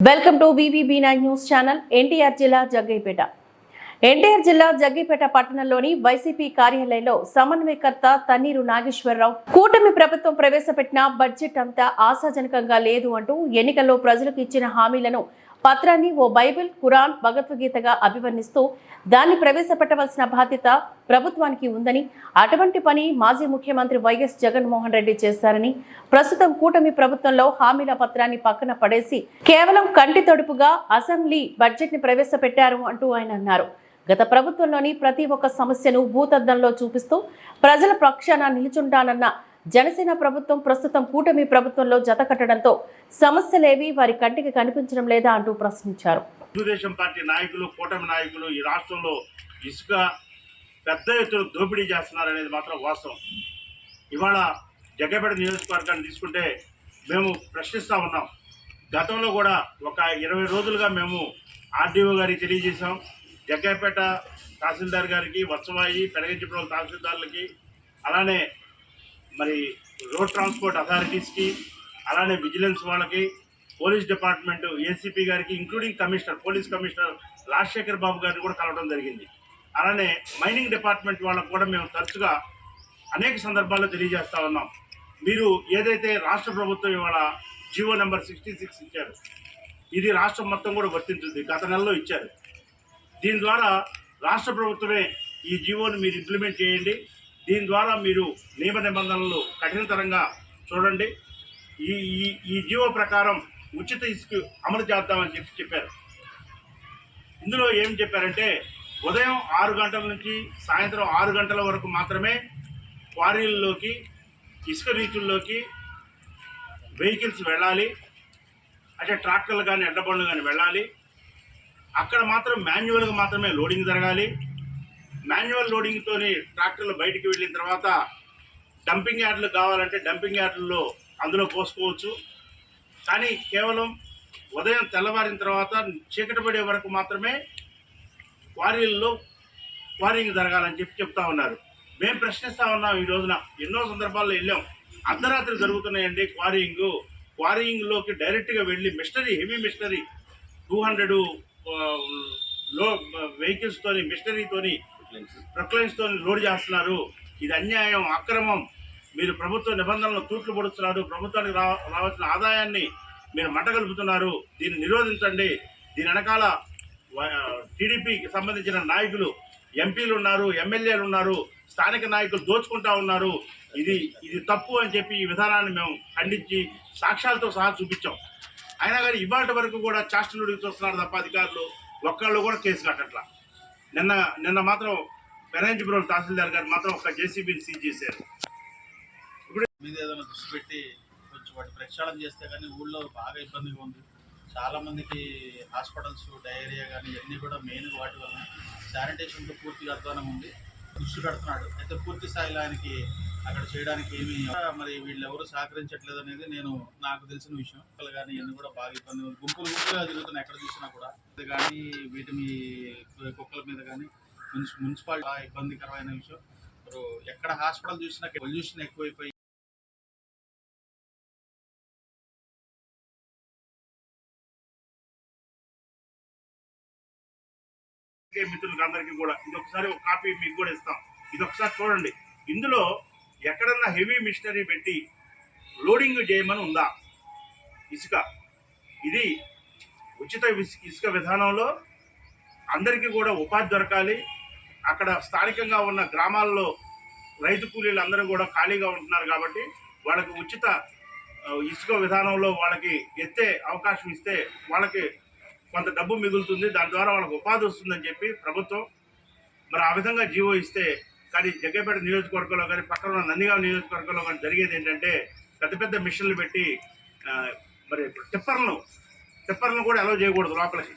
Welcome to BVB nine news channel NTR జిల్లా జగ్గైపేట. ఎన్టీఆర్ జిల్లా జగ్గైపేట పట్టణంలోని వైసీపీ కార్యాలయంలో సమన్వయకర్త తన్నీరు నాగేశ్వరరావు కూటమి ప్రభుత్వం ప్రవేశపెట్టిన బడ్జెట్ అంతా ఆశాజనకంగా లేదు అంటూ ఎన్నికల్లో ప్రజలకు ఇచ్చిన హామీలను పత్రాన్ని ఓ బైబిల్ ఖురాన్ భగవద్గీతగా అభివర్ణిస్తూ దాన్ని ప్రవేశపెట్టవలసిన బాధ్యత ప్రభుత్వానికి ఉందని అటువంటి పని మాజీ ముఖ్యమంత్రి వైఎస్ జగన్మోహన్ రెడ్డి చేశారని ప్రస్తుతం కూటమి ప్రభుత్వంలో హామీల పత్రాన్ని పక్కన పడేసి కేవలం కంటి తడుపుగా అసెంబ్లీ బడ్జెట్ని ప్రవేశపెట్టారు అంటూ ఆయన అన్నారు. గత ప్రభుత్వంలోని ప్రతి ఒక్క సమస్యను భూతద్దంలో చూపిస్తూ ప్రజల పక్షాన నిలుచుంటానన్న జనసేన ప్రభుత్వం ప్రస్తుతం కూటమి ప్రభుత్వంలో జత కట్టడంతో సమస్యలేవి వారి కంటికి కనిపించడం లేదా అంటూ ప్రశ్నించారు. తెలుగుదేశం పార్టీ నాయకులు కూటమి నాయకులు ఈ రాష్ట్రంలో ఇసుక పెద్ద ఎత్తున దోపిడీ చేస్తున్నారు అనేది మాత్రం వాస్తవం. ఇవాళ జగ్గపేట నియోజకవర్గాన్ని తీసుకుంటే మేము ప్రశ్నిస్తూ ఉన్నాం. గతంలో కూడా ఒక ఇరవై రోజులుగా మేము ఆర్డీఓ గారికి తెలియజేశాం. జగ్గపేట తహసీల్దార్ గారికి వత్సవాయి పెరగించడం తహసీల్దార్లకి అలానే మరి రోడ్ ట్రాన్స్పోర్ట్ అథారిటీస్కి అలానే విజిలెన్స్ వాళ్ళకి police department ACP garu including commissioner police commissioner Rajasekhar Babu గారిని కూడా కలవడం జరిగింది. అలానే మైనింగ్ డిపార్ట్మెంట్ వాళ్ళకు కూడా మేము తరచుగా అనేక సందర్భాల్లో తెలియజేస్తూ ఉన్నాం. మీరు ఏదైతే రాష్ట్ర ప్రభుత్వం ఇవాళ జియో నెంబర్ సిక్స్టీ సిక్స్ ఇచ్చారు ఇది రాష్ట్రం మొత్తం కూడా వర్తించుంది గత నెలలో ఇచ్చారు. దీని ద్వారా రాష్ట్ర ప్రభుత్వమే ఈ జీవోని మీరు ఇంప్లిమెంట్ చేయండి. దీని ద్వారా మీరు నియమ నిబంధనలు కఠినతరంగా చూడండి. ఈ ఈ ఈ జీవో ప్రకారం ఉచిత ఇసుక అమలు చేద్దామని చెప్పి చెప్పారు. ఇందులో ఏం చెప్పారంటే ఉదయం ఆరు గంటల నుంచి సాయంత్రం ఆరు గంటల వరకు మాత్రమే క్వారీల్లోకి ఇసుక రీచుల్లోకి వెహికల్స్ వెళ్ళాలి. అంటే ట్రాక్టర్లు కానీ ఎడ్ల బండ్లు కానీ వెళ్ళాలి. అక్కడ మాత్రం మాన్యువల్గా మాత్రమే లోడింగ్ జరగాలి. మాన్యువల్ లోడింగ్తోని ట్రాక్టర్లు బయటికి వెళ్ళిన తర్వాత డంపింగ్ యార్డులు కావాలంటే డంపింగ్ యార్డుల్లో అందులో పోసుకోవచ్చు. కానీ కేవలం ఉదయం తెల్లవారిన తర్వాత చీకటి పడే వరకు మాత్రమే క్వారీల్లో క్వారింగ్ జరగాలని చెప్పి చెప్తా ఉన్నారు. మేము ప్రశ్నిస్తూ ఉన్నాం ఈ రోజున. ఎన్నో సందర్భాల్లో వెళ్ళాం. అర్ధరాత్రి జరుగుతున్నాయండి క్వారింగ్ క్వారింగ్లోకి డైరెక్ట్గా వెళ్ళి మిషనరీ హెవీ మిషనరీ టూ హండ్రెడ్లో వెహికల్స్తోని మిషనరీతోని ప్రొక్లైన్స్తో లోడ్ చేస్తున్నారు. ఇది అన్యాయం అక్రమం. మీరు ప్రభుత్వ నిబంధనలు తూట్లు పొడుస్తున్నారు. ప్రభుత్వానికి రా రావాల్సిన ఆదాయాన్ని మీరు మంటగలుపుతున్నారు. దీన్ని నిరోధించండి. దీని వెనకాల టీడీపీకి సంబంధించిన నాయకులు ఎంపీలు ఉన్నారు ఎమ్మెల్యేలు ఉన్నారు స్థానిక నాయకులు దోచుకుంటా ఉన్నారు. ఇది ఇది తప్పు అని చెప్పి ఈ విధానాన్ని మేము ఖండించి సాక్ష్యాలతో సహా చూపించాం. అయినా కానీ ఇవాటి వరకు కూడా చాస్టలు చూస్తున్నారు తప్ప అధికారులు. ఒక్కళ్ళు కూడా కేసు కట్టట్లా. నిన్న నిన్న మాత్రం పెరంజిపురం తహసీల్దార్ గారు మాత్రం ఒక జేసీబీని సీజ్ చేశారు. మీద ఏదైనా దృష్టి పెట్టి కొంచెం వాటి ప్రక్షాళన చేస్తే కానీ ఊళ్ళో బాగా ఇబ్బందిగా ఉంది. చాలామందికి హాస్పిటల్స్ డయేరియా కానీ ఇవన్నీ కూడా మెయిన్ వాటి వల్ల శానిటేషన్తో పూర్తిగా అధ్వానం ఉంది. దృష్టి పెడుతున్నాడు అయితే పూర్తి స్థాయిలో ఆయనకి అక్కడ చేయడానికి ఏమి మరి వీళ్ళు ఎవరు సహకరించట్లేదు అనేది నేను నాకు తెలిసిన విషయం. కుక్కలు కానీ ఇవన్నీ కూడా బాగా ఇబ్బంది గుంపులు గుంపులుగా జరుగుతున్నాయి ఎక్కడ చూసినా కూడా. ఇది కానీ వీటి మీ కుక్కల మీద కానీ మున్సి మున్సిపాలిటీ ఇబ్బందికరమైన విషయం. ఎక్కడ హాస్పిటల్ చూసినా పొల్యూషన్ ఎక్కువైపోయి ఓకే మిత్రులకు అందరికీ కూడా ఇది ఒకసారి ఒక కాపీ మీకు కూడా ఇస్తాం. ఇది ఒకసారి చూడండి. ఇందులో ఎక్కడన్నా హెవీ మిషనరీ పెట్టి లోడింగ్ చేయమని ఉందా? ఇసుక. ఇది ఉచిత ఇసుక విధానంలో అందరికీ కూడా ఉపాధి దొరకాలి. అక్కడ స్థానికంగా ఉన్న గ్రామాల్లో రైతు కూలీలు అందరూ కూడా ఖాళీగా ఉంటున్నారు కాబట్టి వాళ్ళకి ఉచిత ఇసుక విధానంలో వాళ్ళకి ఎత్తే అవకాశం ఇస్తే వాళ్ళకి కొంత డబ్బు మిగులుతుంది దాని ద్వారా వాళ్ళకి ఉపాధి వస్తుందని చెప్పి ప్రభుత్వం మరి ఆ విధంగా జీవో ఇస్తే కానీ జగ్గపేట నియోజకవర్గంలో కానీ పక్కన ఉన్న నందిగాం నియోజకవర్గంలో కానీ జరిగేది ఏంటంటే పెద్ద పెద్ద మిషన్లు పెట్టి మరి టిప్పర్లను టిప్పర్లను కూడా అలౌ చేయకూడదు లోపలికి.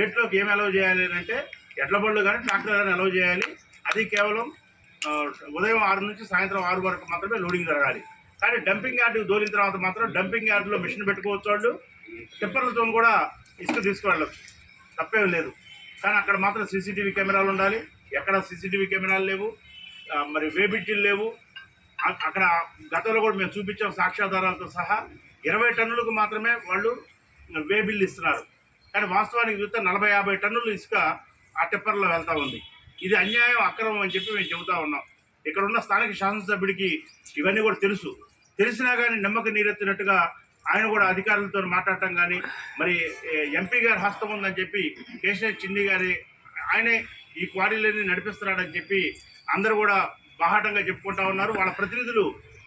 ఏట్లోకి ఏం అలౌ చేయాలి అంటే ఎడ్ల బళ్ళు కానీ ట్రాక్టర్ కానీ అలౌ చేయాలి. అది కేవలం ఉదయం ఆరు నుంచి సాయంత్రం ఆరు వరకు మాత్రమే లోడింగ్ జరగాలి. కానీ డంపింగ్ యార్డుకి దోలిన తర్వాత మాత్రం డంపింగ్ యార్డులో మిషన్ పెట్టుకోవచ్చు వాళ్ళు. టిప్పర్లతో కూడా ఇసుక తీసుకువెళ్ళచ్చు తప్పేం లేదు. కానీ అక్కడ మాత్రం సీసీటీవీ కెమెరాలు ఉండాలి. ఎక్కడ సీసీటీవీ కెమెరాలు లేవు. మరి వేబిట్టీలు లేవు. అక్కడ గతంలో కూడా మేము చూపించాం సాక్ష్యాధారాలతో సహా. ఇరవై టన్నులకు మాత్రమే వాళ్ళు వే బిల్లు ఇస్తున్నారు. కానీ వాస్తవానికి చూస్తే నలభై యాభై టన్నులు ఇసుక ఆ టెప్పర్లో వెళ్తూ ఉంది. ఇది అన్యాయం అక్రమం అని చెప్పి మేము చెబుతా ఉన్నాం. ఇక్కడ ఉన్న స్థానిక శాసనసభ్యుడికి ఇవన్నీ కూడా తెలుసు. తెలిసినా కానీ నమ్మక నీరెత్తినట్టుగా ఆయన కూడా అధికారులతో మాట్లాడటం కానీ మరి ఎంపీ గారి హస్తం ఉందని చెప్పి కేశవ చిన్ని గారి ఆయనే ఈ క్వారీలన్నీ నడిపిస్తున్నాడని చెప్పి అందరూ కూడా బాహాటంగా చెప్పుకుంటా ఉన్నారు. వాళ్ళ ప్రతినిధులు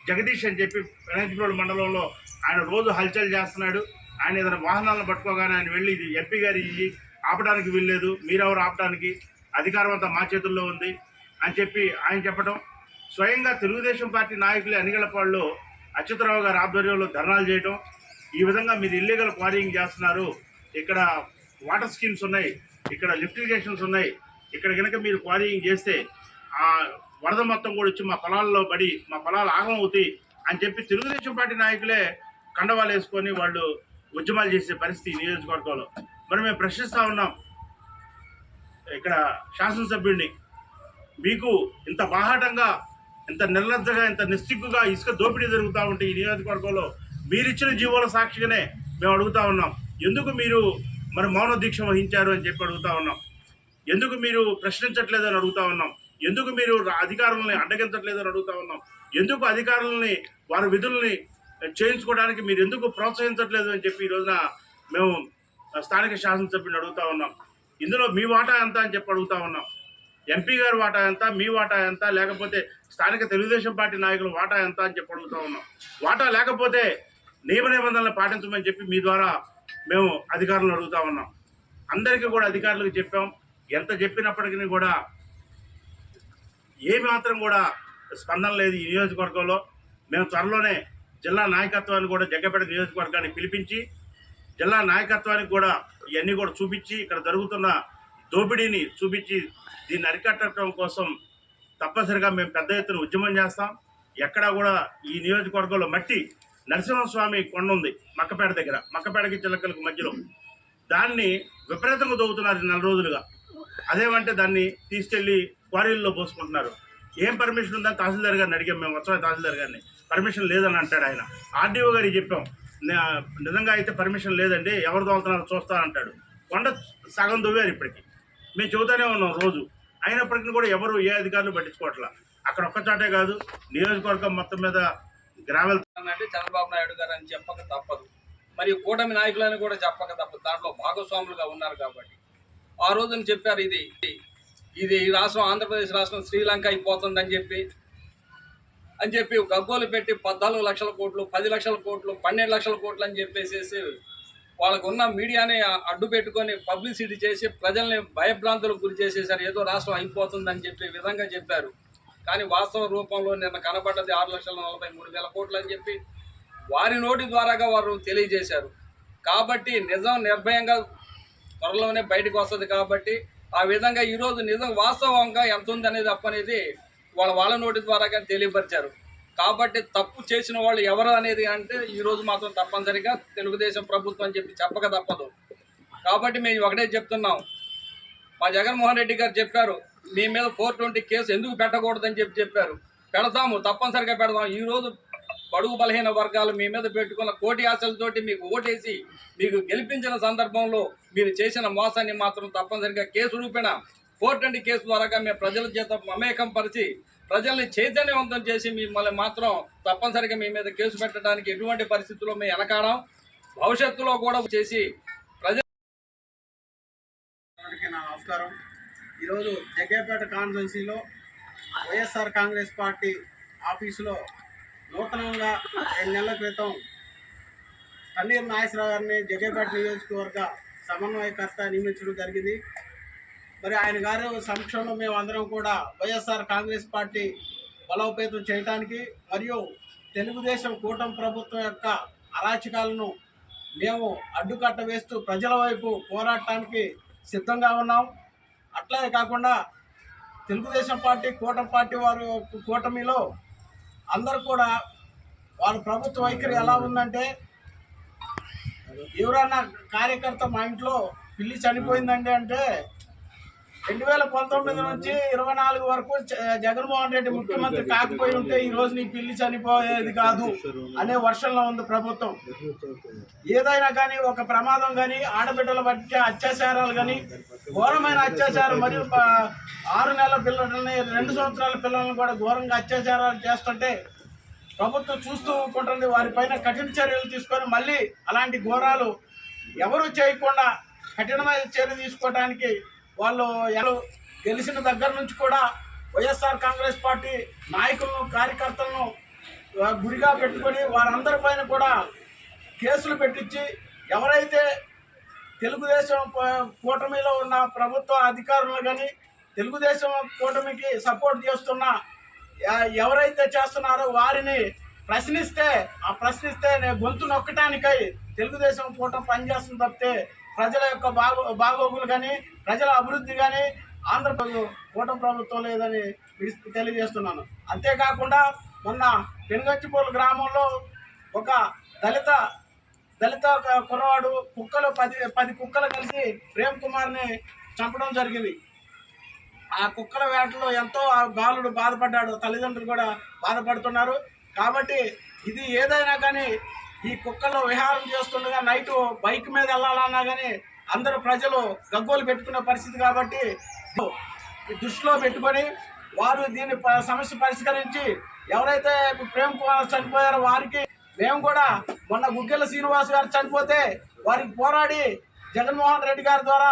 జగదీష్ అని చెప్పి పెనజిప్రోడ్ మండలంలో ఆయన రోజు హల్చల్ చేస్తున్నాడు. ఆయన ఏదైనా వాహనాలను పట్టుకోగానే ఆయన వెళ్ళి ఇది ఎంపీ గారి ఇయ్యి ఆపడానికి వీల్లేదు మీరెవరు ఆపడానికి అధికారం అంతా మా చేతుల్లో ఉంది అని చెప్పి ఆయన చెప్పడం స్వయంగా తెలుగుదేశం పార్టీ నాయకులే అనిగలపాడులో అచ్యుతరావు గారి ఆధ్వర్యంలో ధర్నాలు చేయటం ఈ విధంగా మీరు ఇల్లీగల్ క్వారీయింగ్ చేస్తున్నారు. ఇక్కడ వాటర్ స్కీమ్స్ ఉన్నాయి ఇక్కడ లిఫ్ట్ ఇరిగేషన్స్ ఉన్నాయి. ఇక్కడ కనుక మీరు క్వారీయింగ్ చేస్తే ఆ వరద మొత్తం కూడా వచ్చి మా పొలాల్లో పడి మా పొలాలు ఆగం అవుతాయి అని చెప్పి తెలుగుదేశం పార్టీ నాయకులే కండవాలు వేసుకొని వాళ్ళు ఉద్యమాలు చేసే పరిస్థితి నియోజకవర్గంలో. మరి మేము ప్రశ్నిస్తూ ఉన్నాం ఇక్కడ శాసనసభ్యుడిని మీకు ఇంత బాహాటంగా ఇంత నిర్లజ్జగా ఇంత నిస్సిగ్గుగా ఇసుక దోపిడీ జరుగుతూ ఉంటే ఈ నియోజకవర్గంలో మీరిచ్చిన జీవోల సాక్షిగానే మేము అడుగుతా ఉన్నాం. ఎందుకు మీరు మరి మౌన దీక్ష వహించారు అని చెప్పి అడుగుతా ఉన్నాం. ఎందుకు మీరు ప్రశ్నించట్లేదు అని అడుగుతా ఉన్నాం. ఎందుకు మీరు అధికారులని అడ్డగించట్లేదు అని అడుగుతా ఉన్నాం. ఎందుకు అధికారులని వారి విధుల్ని చేయించుకోవడానికి మీరు ఎందుకు ప్రోత్సహించట్లేదు అని చెప్పి ఈ రోజున మేము స్థానిక శాసనసభ్యుని అడుగుతా ఉన్నాం. ఇందులో మీ వాటా ఎంత అని చెప్పి అడుగుతా ఉన్నాం. ఎంపీ గారి వాటా ఎంత మీ వాటా ఎంత లేకపోతే స్థానిక తెలుగుదేశం పార్టీ నాయకుల వాటా ఎంత అని చెప్పి అడుగుతా ఉన్నాం. వాటా లేకపోతే నియమ నిబంధనలు పాటించమని చెప్పి మీ ద్వారా మేము అధికారులను అడుగుతా ఉన్నాం. అందరికీ కూడా అధికారులకు చెప్పాం. ఎంత చెప్పినప్పటికీ కూడా ఏ మాత్రం కూడా స్పందన లేదు ఈ నియోజకవర్గంలో. మేము త్వరలోనే జిల్లా నాయకత్వాన్ని కూడా జగ్గపేట నియోజకవర్గాన్ని పిలిపించి జిల్లా నాయకత్వానికి కూడా ఇవన్నీ కూడా చూపించి ఇక్కడ జరుగుతున్న దోపిడీని చూపించి దీన్ని అరికట్టడం కోసం తప్పనిసరిగా మేము పెద్ద ఎత్తున ఉద్యమం చేస్తాం. ఎక్కడా కూడా ఈ నియోజకవర్గంలో మట్టి నరసింహస్వామి కొండ ఉంది మక్కపేట దగ్గర. మక్కపేటకి చిలకలకు మధ్యలో. దాన్ని విపరీతంగా దొవుతున్నారు నెల రోజులుగా. అదేమంటే దాన్ని తీసుకెళ్ళి క్వారీల్లో పోసుకుంటున్నారు. ఏం పర్మిషన్ ఉందని తహసీల్దార్ గారిని అడిగాం. మేము వచ్చే తహసీల్దార్ గారిని. పర్మిషన్ లేదని అంటాడు ఆయన. ఆర్డీఓ గారికి చెప్పాం. నిజంగా అయితే పర్మిషన్ లేదండి. ఎవరు తోలుతున్నారో చూస్తానంటాడు కొండ సగం దువ్వారు ఇప్పటికి. మేము చెబుతానే ఉన్నాం రోజు. అయినప్పటికీ కూడా ఎవరు ఏ అధికారులు పట్టించుకోవట్లా. అక్కడ ఒక్కచాటే కాదు నియోజకవర్గం మొత్తం మీద గ్రావెల్ అంటే చంద్రబాబు నాయుడు గారు అని చెప్పక తప్పదు. మరి కూటమి నాయకులని కూడా చెప్పక తప్పదు. దాంట్లో భాగస్వాములుగా ఉన్నారు కాబట్టి. ఆ రోజున చెప్పారు ఇది. ఇది ఈ రాష్ట్రం ఆంధ్రప్రదేశ్ రాష్ట్రం శ్రీలంక అయిపోతుందని చెప్పి. అని చెప్పి గగ్గోలు పెట్టి పద్నాలుగు లక్షల కోట్లు పది లక్షల కోట్లు పన్నెండు లక్షల కోట్లు అని చెప్పేసేసి వాళ్ళకున్న మీడియాని అడ్డు పెట్టుకొని పబ్లిసిటీ చేసి ప్రజల్ని భయభ్రాంతులకు గురి చేసేసారు ఏదో రాష్ట్రం అయిపోతుందని చెప్పే విధంగా చెప్పారు. కానీ వాస్తవ రూపంలో నిన్న కనబడ్డది ఆరు లక్షల నలభై మూడు వేల కోట్లు అని చెప్పి వారి నోటి ద్వారాగా వారు తెలియజేశారు. కాబట్టి నిజం నిర్భయంగా త్వరలోనే బయటకు వస్తుంది కాబట్టి ఆ విధంగా ఈరోజు నిజం వాస్తవంగా ఎంత ఉంది అనేది తప్పనేది వాళ్ళ వాళ్ళ నోటి ద్వారాగా తెలియపరిచారు. కాబట్టి తప్పు చేసిన వాళ్ళు ఎవరు అనేది అంటే ఈరోజు మాత్రం తప్పనిసరిగా తెలుగుదేశం ప్రభుత్వం అని చెప్పి చెప్పక తప్పదు. కాబట్టి మేము ఒకటే చెప్తున్నాం. మా జగన్మోహన్ రెడ్డి గారు చెప్పారు మీ మీద ఫోర్ ట్వంటీ కేసు ఎందుకు పెట్టకూడదని చెప్పి చెప్పారు. పెడతాము తప్పనిసరిగా పెడదాం ఈరోజు బడుగు బలహీన వర్గాలు మీ మీద పెట్టుకున్న కోటి ఆశలతోటి మీకు ఓటేసి మీకు గెలిపించిన సందర్భంలో మీరు చేసిన మోసాన్ని మాత్రం తప్పనిసరిగా కేసు రూపేణ ఫోర్ ట్వంటీ కేసు ద్వారా మేము ప్రజల చేత మమేకం పరిచి ప్రజల్ని చైతన్యవంతం చేసి మిమ్మల్ని మాత్రం తప్పనిసరిగా మీ మీద కేసు పెట్టడానికి ఎటువంటి పరిస్థితుల్లో మేము వెనకాడం భవిష్యత్తులో కూడా చేసి ప్రజలకి నా నమస్కారం. ఈరోజు జగ్గేపేట కాన్ఫరెన్సీలో వైఎస్ఆర్ కాంగ్రెస్ పార్టీ ఆఫీసులో నూతనంగా రెండు నెలల క్రితం తన్నీర్ నాగేశ్వరరావు గారిని జగ్గేపేట నియోజకవర్గ సమన్వయకర్త నియమించడం జరిగింది. మరి ఆయన గారు సంక్షంలో మేము అందరం కూడా వైఎస్ఆర్ కాంగ్రెస్ పార్టీ బలోపేతం చేయడానికి మరియు తెలుగుదేశం కూటమి ప్రభుత్వం యొక్క అరాచకాలను మేము అడ్డుకట్ట వేస్తూ ప్రజల వైపు పోరాటానికి సిద్ధంగా ఉన్నాం. అట్లాగే కాకుండా తెలుగుదేశం పార్టీ కూటమి పార్టీ వారి కూటమిలో అందరూ కూడా వాళ్ళ ప్రభుత్వ వైఖరి ఎలా ఉందంటే ఎవరన్నా కార్యకర్త మా ఇంట్లో పిల్లి చనిపోయిందండి అంటే రెండు వేల పంతొమ్మిది నుంచి ఇరవై నాలుగు వరకు జ- జగన్మోహన్ రెడ్డి ముఖ్యమంత్రి కాకపోయి ఉంటే ఈ రోజు నీ పిల్లి చనిపోయేది కాదు అనే వర్షంలో ఉంది ప్రభుత్వం. ఏదైనా కానీ ఒక ప్రమాదం కానీ ఆడబిడ్డల బట్టి అత్యాచారాలు కానీ ఘోరమైన అత్యాచారం మరియు ఆరు నెలల పిల్లలని రెండు సంవత్సరాల పిల్లలను కూడా ఘోరంగా అత్యాచారాలు చేస్తుంటే ప్రభుత్వం చూస్తూ ఉంటుంది వారిపైన కఠిన చర్యలు తీసుకొని మళ్ళీ అలాంటి ఘోరాలు ఎవరు చేయకుండా కఠినమైన చర్య తీసుకోవడానికి వాళ్ళు ఎలా గెలిచిన దగ్గర నుంచి కూడా వైఎస్ఆర్ కాంగ్రెస్ పార్టీ నాయకులను కార్యకర్తలను గురిగా పెట్టుకొని వారందరిపైన కూడా కేసులు పెట్టించి ఎవరైతే తెలుగుదేశం కూటమిలో ఉన్న ప్రభుత్వ అధికారులు కానీ తెలుగుదేశం కూటమికి సపోర్ట్ చేస్తున్న ఎవరైతే చేస్తున్నారో వారిని ప్రశ్నిస్తే ఆ ప్రశ్నిస్తే నేను గొంతు నొక్కటానికై తెలుగుదేశం కూటమి పనిచేస్తుంది తప్పితే ప్రజల యొక్క బాగో బాగోగులు కానీ ప్రజల అభివృద్ధి కానీ ఆంధ్రప్రదేశ్ కూటమి ప్రభుత్వం లేదని తెలియజేస్తున్నాను. అంతేకాకుండా మొన్న పెనుగచ్చిపోలు గ్రామంలో ఒక దళిత దళిత కుర్రవాడు కుక్కలు పది పది కుక్కలు కలిసి ప్రేమ్ కుమార్ని చంపడం జరిగింది. ఆ కుక్కల వేటలో ఎంతో ఆ బాలుడు బాధపడ్డాడు తల్లిదండ్రులు కూడా బాధపడుతున్నారు. కాబట్టి ఇది ఏదైనా కానీ ఈ కుక్కలో విహారం చేస్తుండగా నైట్ బైక్ మీద వెళ్ళాలన్నా కానీ అందరూ ప్రజలు గగ్గోలు పెట్టుకునే పరిస్థితి కాబట్టి దృష్టిలో పెట్టుకొని వారు దీన్ని ప- సమస్య పరిష్కరించి ఎవరైతే ప్రేమ్ కుమార్ చనిపోయారో వారికి మేము కూడా మొన్న గుగ్గెల శ్రీనివాస్ గారు చనిపోతే వారికి పోరాడి జగన్మోహన్ రెడ్డి గారి ద్వారా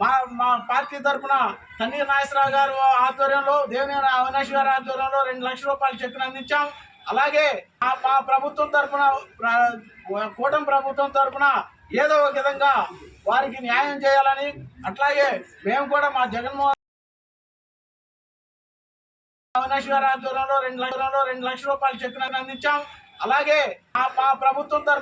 మా మా పార్టీ తరఫున తన్నీర్ నాగేశ్వరరావు గారు ఆధ్వర్యంలో దేవినేని అవినాష్ గారి ఆధ్వర్యంలో రెండు లక్షల రూపాయలు చెక్కును అందించాం. అలాగే మా మా ప్రభుత్వం తరఫున కూటమి ప్రభుత్వం తరఫున ఏదో ఒక విధంగా వారికి న్యాయం చేయాలని అట్లాగే మేము కూడా మా జగన్మోహన్ అవినాష్ గారి ఆధ్వర్యంలో రెండు లక్షల రెండు లక్షల రూపాయలు చెక్కును అందించాం. అలాగే మా మా ప్రభుత్వం తరఫు